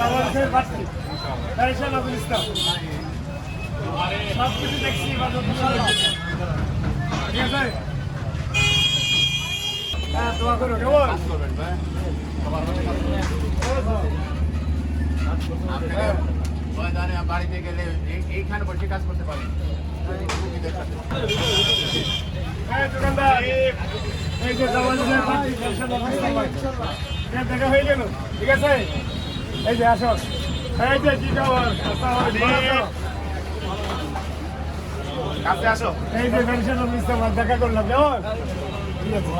বাংলাদেশের প্রার্থী সব কিছু দেখছি। ঠিক আছে হ্যাঁ দোয়া করো কেমন বাড়িতে গেলে এই- এইখানে বসে কাজ করতে পারি হ্যাঁ দোকানদার এই যে বাংলাদেশের প্রার্থী তাইসা নজরুল ইসলাম ভাই। এর দেখা হয়ে গেল ঠিক আছে এই যে আসো। এই যে কি খবর। কাছে আসো। এই যে পেনশন অফিস আমার দেখা করলাম কেমন ঠিক আছে।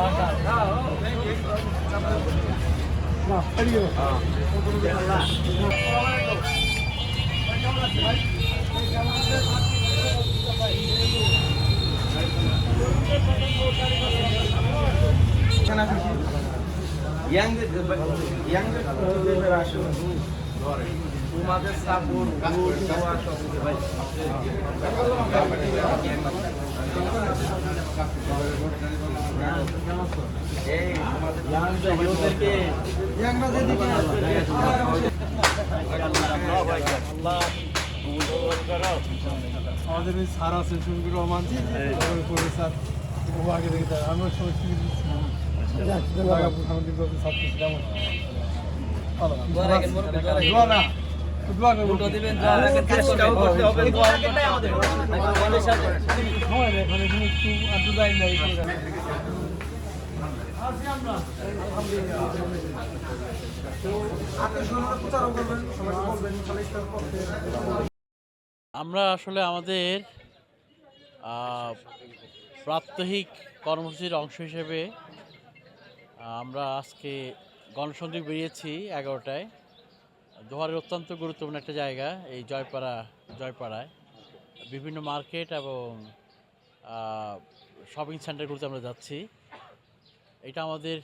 না, এদিকে এসো। তোমাদের সাপোর্ট ভাই এই তোমাদের ওদেরকে আমাদের এই স্যার আছে শফিকুর রহমান পরে স্যার ও আগে দেখে দেয় আমরা সবাই শিখে দিচ্ছি সামাজিক ছাত্র আমরা আসলে আমাদের প্রাত্যহিক কর্মসূচির অংশ হিসেবে আমরা আজকে গণসংযোগ বেরিয়েছি এগারোটায়। দোহারের অত্যন্ত গুরুত্বপূর্ণ একটা জায়গা এই জয়পাড়া, জয়পাড়ায়। বিভিন্ন মার্কেট এবং শপিং সেন্টারগুলোতে আমরা যাচ্ছি। এটা আমাদের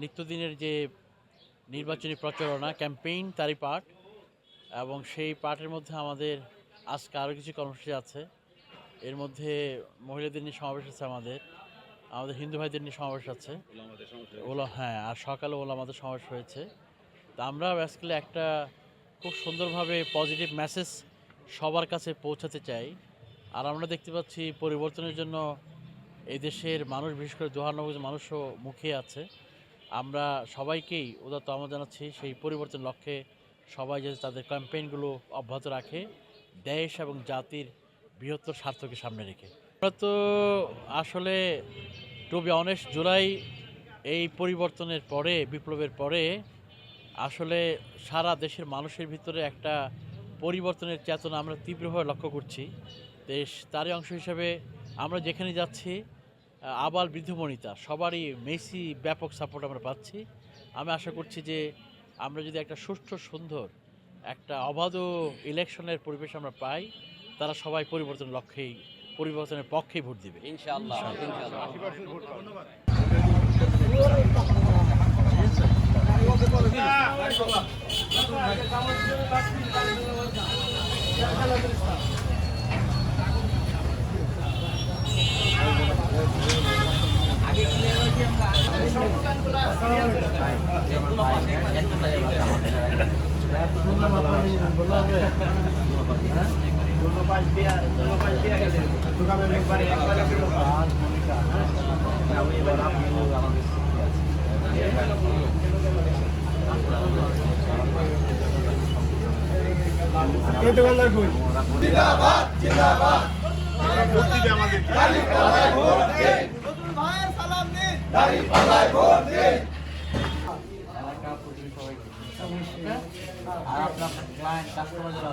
নিত্যদিনের যে নির্বাচনী প্রচারণা, ক্যাম্পেইন, তারই পার্ট এবং সেই পার্টের মধ্যে আমাদের আজকে আরও কিছু কর্মসূচি আছে। এর মধ্যে মহিলাদের নিয়ে সমাবেশ আছে আমাদের। আমাদের হিন্দু ভাইদের নিয়ে সমাবেশ আছে। ওলা হ্যাঁ আর সকালে ওলা আমাদের সমাবেশ হয়েছে। তো আমরা বেসিক্যালি একটা খুব সুন্দরভাবে পজিটিভ মেসেজ সবার কাছে পৌঁছাতে চাই। আর আমরা দেখতে পাচ্ছি পরিবর্তনের জন্য এই দেশের মানুষ, বিশেষ করে দোহানগর মানুষও মুখে আছে। আমরা সবাইকেই উদাত্ত আমল জানাচ্ছি সেই পরিবর্তন লক্ষ্যে সবাই যাতে তাদের ক্যাম্পেইনগুলো অব্যাহত রাখে, দেশ এবং জাতির বৃহত্তর স্বার্থকে সামনে রেখে। আমরা তো আসলে টু বি অনেস্ট জুলাই এই পরিবর্তনের পরে, বিপ্লবের পরে, আসলে সারা দেশের মানুষের ভিতরে একটা পরিবর্তনের চেতনা আমরা তীব্রভাবে লক্ষ্য করছি। দেশ তারই অংশ হিসেবে আমরা যেখানে যাচ্ছি আবাল বৃদ্ধমণিতা সবারই মেসি ব্যাপক সাপোর্ট আমরা পাচ্ছি। আমি আশা করছি যে আমরা যদি একটা সুষ্ঠু, সুন্দর, একটা অবাধ ইলেকশনের পরিবেশ আমরা পাই, তারা সবাই পরিবর্তন লক্ষ্যেই পরিবর্তনের পক্ষে ভোট দিবে। ইনশাআল্লাহ দোকানদার কই ভোট দিবে আমাদেরকে আর আপনার ক্লায়েন্ট কাস্টমার যারা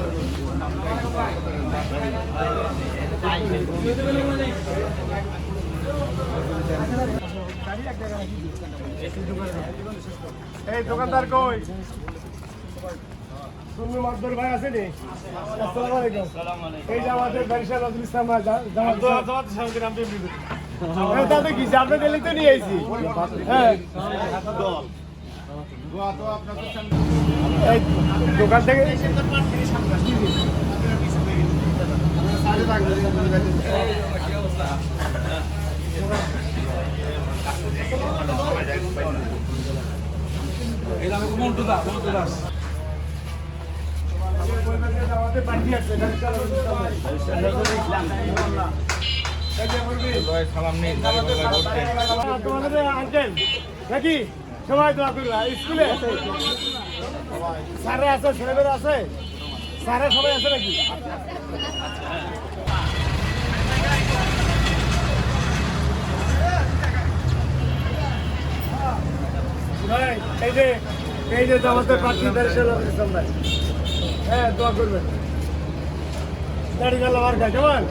এই দোকানদার কই? সুন্নু মাদবর ভাই আছে নি? আসসালামু আলাইকুম। এই যে আমাদের বারিশাল নজরুল ইসলাম ভাই জামাত জামাত সঙ্গে নাম দিয়ে দিবেন তাতে কি আপনি তো নিয়ে আইছি? হ্যাঁ। দোকান থেকে বারিশাল নজরুল ইসলাম ভাই তোমাদের আঙ্কেল নাকি? সবাই দোয়া স্কুলে স্যারে আছে, ছেলেমেয়েরা আছে। স্যারে সবাই আছে নাকি? এই যে এই যে হ্যাঁ দোয়া করবেন। দাঁড়িয়ে গেল আর কেমন?